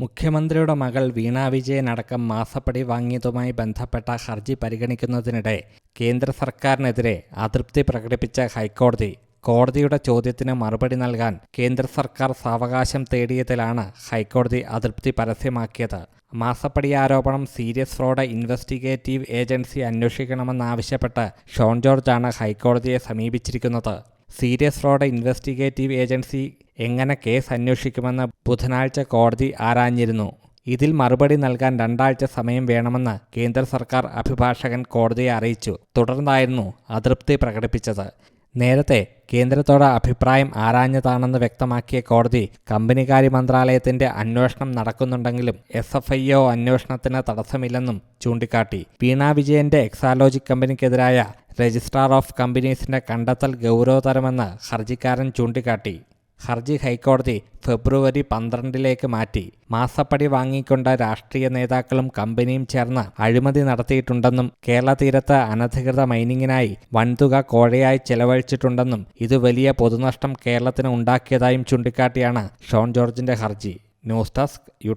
മുഖ്യമന്ത്രിയുടെ മകൾ വീണ വിജയൻ അടക്കം മാസപ്പടി വാങ്ങിയതുമായി ബന്ധപ്പെട്ട ഹർജി പരിഗണിക്കുന്നതിനിടെ കേന്ദ്ര സർക്കാരിനെതിരെ അതൃപ്തി പ്രകടിപ്പിച്ച ഹൈക്കോടതി കോടതിയുടെ ചോദ്യത്തിന് മറുപടി നൽകാൻ കേന്ദ്ര സർക്കാർ സാവകാശം തേടിയതിലാണ് ഹൈക്കോടതി അതൃപ്തി പരസ്യമാക്കിയത്. മാസപ്പടി ആരോപണം സീരിയസ് ഫ്രോഡ് ഇൻവെസ്റ്റിഗേറ്റീവ് ഏജൻസി അന്വേഷിക്കണമെന്നാവശ്യപ്പെട്ട് ഷോൺ ജോർജാണ് ഹൈക്കോടതിയെ സമീപിച്ചിരിക്കുന്നത്. സീരിയസ് ഫ്രോഡ് ഇൻവെസ്റ്റിഗേറ്റീവ് ഏജൻസി എങ്ങനെ കേസ് അന്വേഷിക്കുമെന്ന് ബുധനാഴ്ച കോടതി ആരാഞ്ഞിരുന്നു. ഇതിൽ മറുപടി നൽകാൻ രണ്ടാഴ്ച സമയം വേണമെന്ന് കേന്ദ്ര സർക്കാർ അഭിഭാഷകൻ കോടതിയെ അറിയിച്ചു. തുടർന്നായിരുന്നു അതൃപ്തി പ്രകടിപ്പിച്ചത്. നേരത്തെ കേന്ദ്രത്തോട് അഭിപ്രായം ആരാഞ്ഞതാണെന്ന് വ്യക്തമാക്കിയ കോടതി കമ്പനികാര്യ മന്ത്രാലയത്തിന്റെ അന്വേഷണം നടക്കുന്നുണ്ടെങ്കിലും എസ് എഫ് ഐ ഒ അന്വേഷണത്തിന് തടസ്സമില്ലെന്നും ചൂണ്ടിക്കാട്ടി. വീണ വിജയന്റെ എക്സാലോജിക് കമ്പനിക്കെതിരായ രജിസ്ട്രാർ ഓഫ് കമ്പനീസിന്റെ കണ്ടെത്തൽ ഗൗരവതരമെന്ന് ഹർജിക്കാരൻ ചൂണ്ടിക്കാട്ടി. ഹർജി ഹൈക്കോടതി ഫെബ്രുവരി പന്ത്രണ്ടിലേക്ക് മാറ്റി. മാസപ്പടി വാങ്ങിക്കൊണ്ട് രാഷ്ട്രീയ നേതാക്കളും കമ്പനിയും ചേർന്ന് അഴിമതി നടത്തിയിട്ടുണ്ടെന്നും കേരള തീരത്ത് അനധികൃത മൈനിങ്ങിനായി വൻതുക കോഴയായി ചെലവഴിച്ചിട്ടുണ്ടെന്നും ഇത് വലിയ പൊതുനഷ്ടം കേരളത്തിന് ഉണ്ടാക്കിയതായും ചൂണ്ടിക്കാട്ടിയാണ് ഷോൺ ജോർജിന്റെ ഹർജി. News desk U